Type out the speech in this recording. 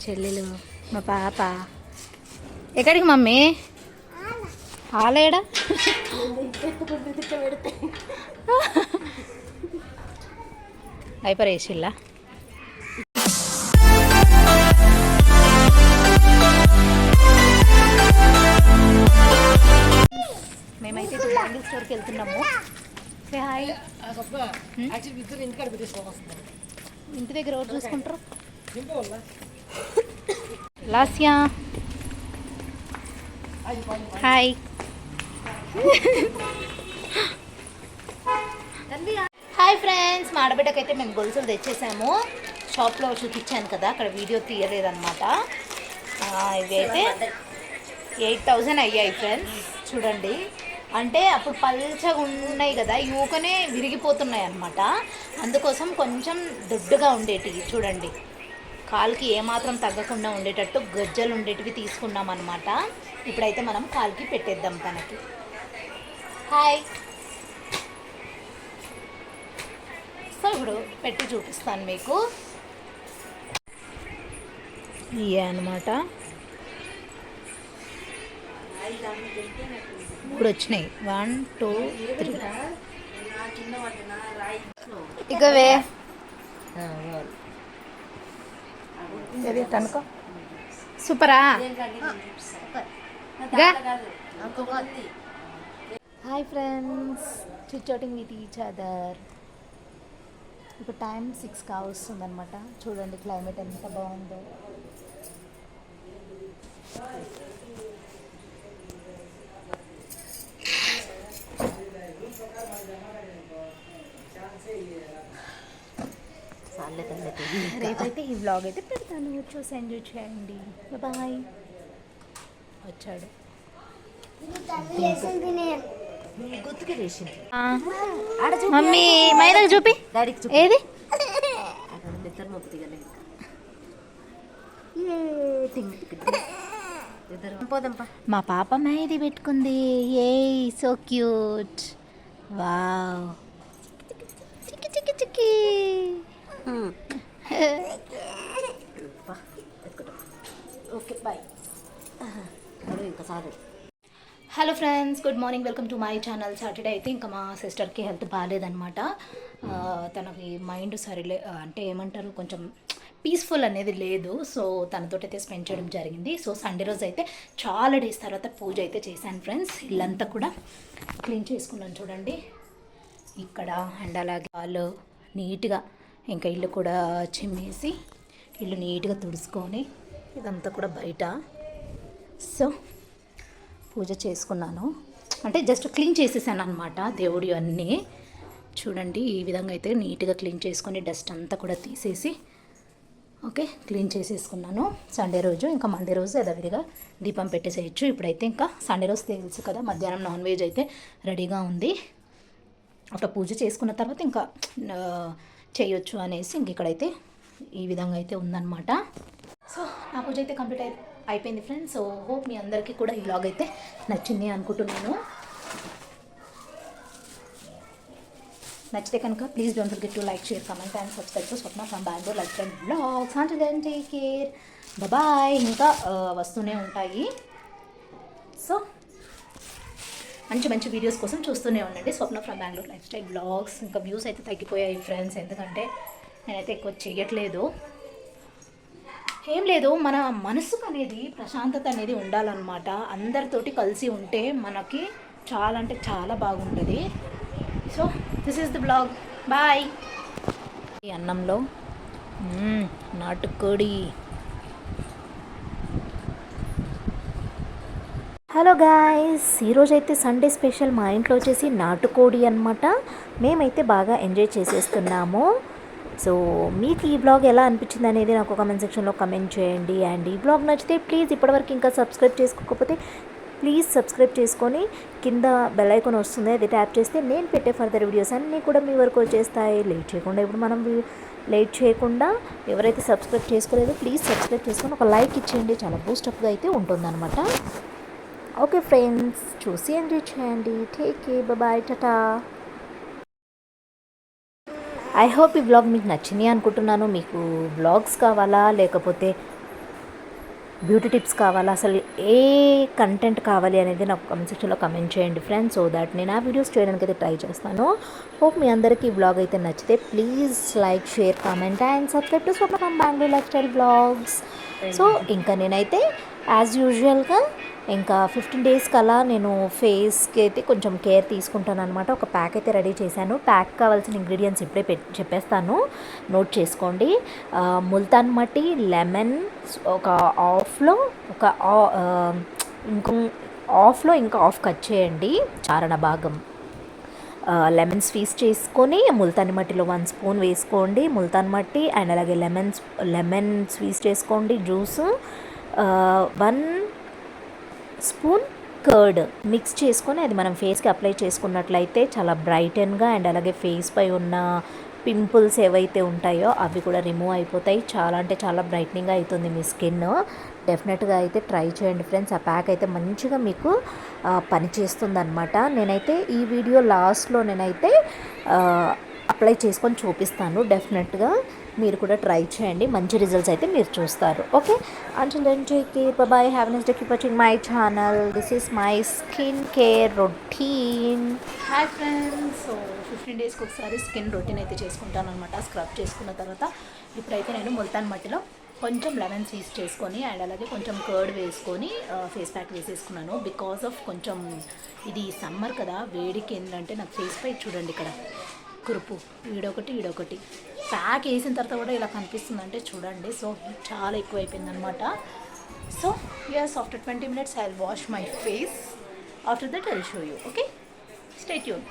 చెల్లెలు మా పాప. ఎక్కడికి మమ్మీ? ఆలేడా డైపర్ వేసిల్లా మేమైతే ఇప్పుడు బ్యాంగిల్ స్టోర్కి వెళ్తున్నాము. సే హాయ్ ఇంటి దగ్గర ఎవరు చూసుకుంటారు? లాస్యా హాయ్ హాయ్ ఫ్రెండ్స్ మా ఆడబిడ్డకైతే మేము గొలుసులు తెచ్చేసాము. షాప్లో చూపించాను కదా అక్కడ వీడియో తీయలేదన్నమాట. ఆ, ఇవి అయితే ఎయిట్ థౌజండ్ అయ్యాయి ఫ్రెండ్స్ చూడండి. అంటే అప్పుడు పల్చగా ఉన్నాయి కదా యూకనే విరిగిపోతున్నాయి అన్నమాట అందుకోసం కొంచెం దొడ్డుగా ఉండేటివి చూడండి. కాలుకి ఏమాత్రం తగ్గకుండా ఉండేటట్టు గజ్జలు ఉండేటివి తీసుకున్నాం అనమాట ఇప్పుడైతే మనం కాలుకి పెట్టేద్దాం తనకి. హాయ్ సో ఇప్పుడు పెట్టి చూపిస్తాను మీకు. ఇవే అనమాట ఇప్పుడు వచ్చినాయి. వన్ టూ త్రీ ఇకవే ఏది? సూపరా? Hi friends. చిచ్చోటింగ్ with each other. ఇప్పుడు టైం సిక్స్ కావస్తుంది అనమాట చూడండి క్లైమేట్ ఎంత బాగుందో. రేపైతే ఈ వ్లాగ్ అయితే పెడతాను. చూసి ఎంజాయ్ చేయండి. బాయ్ వచ్చాడు. గుర్తుకి వేసింది ఆ, మమ్మీ మైనకు చూపి. డాడీకి చూపు. ఏది? అక్కడ ఇద్దరు మొప్పు దిగలేదు మా పాప మైది పెట్టుకుంది. ఏ సో క్యూట్ వావ్. చిక్కి చిక్కి చిక్కి. ఓకే బాయ్ ఇంకా sir hello friends good morning. Welcome to my channel Saturday. అయితే ఇంకా మా సిస్టర్కి హెల్త్ బాగాలేదనమాట తనకి మైండ్ సరిలే అంటే ఏమంటారు కొంచెం పీస్ఫుల్ అనేది లేదు. సో తనతో అయితే స్పెండ్ చేయడం జరిగింది. సో సండే రోజు అయితే చాలా డేస్ తర్వాత పూజ అయితే చేశాను ఫ్రెండ్స్. ఇల్లంతా కూడా క్లీన్ చేసుకున్నాను చూడండి. ఇక్కడ అండ్ అలాగే వాళ్ళు నీట్గా ఇంకా ఇల్లు కూడా చిమ్మేసి ఇల్లు నీట్గా తుడుచుకొని ఇదంతా కూడా బయట. సో పూజ చేసుకున్నాను. అంటే జస్ట్ క్లీన్ చేసేసాను అనమాట దేవుడి అన్నీ. చూడండి ఈ విధంగా అయితే నీట్గా క్లీన్ చేసుకొని డస్ట్ అంతా కూడా తీసేసి ఓకే క్లీన్ చేసేసుకున్నాను. సండే రోజు ఇంకా మండే రోజు యథావిధిగా దీపం పెట్టేసేయచ్చు. ఇప్పుడైతే ఇంకా సండే రోజు తెలుసు కదా మధ్యాహ్నం నాన్ వెజ్ అయితే రెడీగా ఉంది. అట్లా పూజ చేసుకున్న తర్వాత ఇంకా చేయొచ్చు అనేసి ఇంక ఇక్కడైతే ఈ విధంగా అయితే ఉందన్నమాట. సో నా పూజ అయితే కంప్లీట్ అయి అయిపోయింది ఫ్రెండ్స్. సో హోప్ మీ అందరికీ కూడా ఈ వ్లాగ్ అయితే నచ్చింది అనుకుంటున్నాను. నచ్చితే కనుక please don't forget to like share comment and subscribe to Swapna from Bengaluru life and blogs అంటే దెన్ టేక్ కేర్ బాయ్ ఇంకా వస్తూనే ఉంటాయి. సో మంచి మంచి వీడియోస్ కోసం చూస్తూనే ఉండండి. Swapna from Bengaluru lifestyle blogs ఇంకా వ్యూస్ అయితే తగ్గిపోయాయి ఫ్రెండ్స్ ఎందుకంటే నేనైతే ఎక్కువ చేయట్లేదు. ఏం లేదు మన మనసుకు అనేది ప్రశాంతత అనేది ఉండాలన్నమాట. అందరితోటి కలిసి ఉంటే మనకి చాలా అంటే చాలా బాగుంటుంది. So this is the blog bye ఈ అన్నంలో నాటుకోడి. హలో గాయస్ ఈరోజు అయితే సండే స్పెషల్ మా ఇంట్లో వచ్చేసి నాటుకోడి అనమాట మేమైతే బాగా ఎంజాయ్ చేసేస్తున్నాము. సో మీకు ఈ బ్లాగ్ ఎలా అనిపించింది అనేది నాకు కమెంట్ సెక్షన్లో కమెంట్ చేయండి. అండ్ ఈ బ్లాగ్ నచ్చితే ప్లీజ్ ఇప్పటివరకు ఇంకా సబ్స్క్రైబ్ చేసుకోకపోతే ప్లీజ్ సబ్స్క్రైబ్ చేసుకొని కింద బెల్ ఐకాన్ వస్తుంది. అది ట్యాప్ చేస్తే నేను పెట్టే ఫర్దర్ వీడియోస్ అన్నీ కూడా మీ వరకు వచ్చేస్తాయి. లేట్ చేయకుండా ఇప్పుడు మనం లేట్ చేయకుండా ఎవరైతే సబ్స్క్రైబ్ చేసుకోలేదో ప్లీజ్ సబ్స్క్రైబ్ చేసుకొని ఒక లైక్ ఇచ్చేయండి. చాలా బూస్టప్గా అయితే ఉంటుందన్నమాట. ఓకే ఫ్రెండ్స్ చూసి ఎంజాయ్ చేయండి take care bye tata I hope ఈ బ్లాగ్ మీకు నచ్చింది అనుకుంటున్నాను. మీకు బ్లాగ్స్ కావాలా? లేకపోతే బ్యూటీ టిప్స్ కావాలా? అసలు ఏ కంటెంట్ కావాలి అనేది నాకు కమెంట్ సెక్షన్లో కమెంట్ చేయండి ఫ్రెండ్స్ సో దట్ నేను ఆ వీడియోస్ చేయడానికి అయితే ట్రై చేస్తాను. హోప్ మీ అందరికీ ఈ బ్లాగ్ అయితే నచ్చితే please like share comment and subscribe to Swapna Bengaluru lifestyle blogs so ఇంకా నేనైతే యాజ్ యూజువల్గా ఇంకా ఫిఫ్టీన్ డేస్కి అలా నేను ఫేస్కి అయితే కొంచెం కేర్ తీసుకుంటాను అనమాట ఒక ప్యాక్ అయితే రెడీ చేశాను. ప్యాక్ కావాల్సిన ఇంగ్రీడియంట్స్ ఇప్పుడే పె చెప్పేస్తాను. నోట్ చేసుకోండి. ముల్తాన్ మట్టి లెమన్ ఒక ఆఫ్లో ఒక ఆ- ఇంకో ఆఫ్లో ఇంకా ఆఫ్ కట్ చేయండి. చారణ భాగం. లెమన్ స్వీస్ చేసుకొని ముల్తాని మట్టిలో వన్ స్పూన్ వేసుకోండి. ముల్తాన్ మట్టి అండ్ అలాగే లెమన్ లెమన్ స్వీస్ చేసుకోండి. Juice one spoon curd mix చేసుకొని అది మనం ఫేస్కి అప్లై చేసుకున్నట్లయితే చాలా బ్రైటన్గా అండ్ అలాగే ఫేస్ పై ఉన్న పింపుల్స్ ఏవైతే ఉంటాయో అవి కూడా రిమూవ్ అయిపోతాయి. చాలా అంటే చాలా బ్రైట్నింగ్ అవుతుంది మీ స్కిన్. డెఫినెట్గా అయితే ట్రై చేయండి ఫ్రెండ్స్. ఆ ప్యాక్ అయితే మంచిగా మీకు ఆ, పనిచేస్తుంది నేనైతే ఈ వీడియో లాస్ట్లో నేనైతే అప్లై చేసుకొని చూపిస్తాను. డెఫినెట్గా మీరు కూడా ట్రై చేయండి. మంచి రిజల్ట్స్ అయితే మీరు చూస్తారు. Okay and then take care bye have nice day keep watching my channel this is my skin care routine hi friends so fifteen డేస్కి ఒకసారి స్కిన్ రొటీన్ అయితే చేసుకుంటాను అనమాట స్క్రబ్ చేసుకున్న తర్వాత ఇప్పుడైతే నేను ముల్తాన్ మట్టిలో కొంచెం లెమన్ సీస్ చేసుకొని అండ్ అలాగే కొంచెం కర్డ్ వేసుకొని ఫేస్ ప్యాక్ వేసేసుకున్నాను. బికాస్ ఆఫ్ కొంచెం ఇది సమ్మర్ కదా వేడికి ఏంటంటే నాకు ఫేస్ పై చూడండి ఇక్కడ. కురుపు ఈడొకటి ఈడొకటి. ప్యాక్ వేసిన తర్వాత కూడా ఇలా కనిపిస్తుంది అంటే చూడండి సో చాలా ఎక్కువ అయిపోయింది అనమాట so yes after twenty minutes I wash my face after that I show you okay stay tune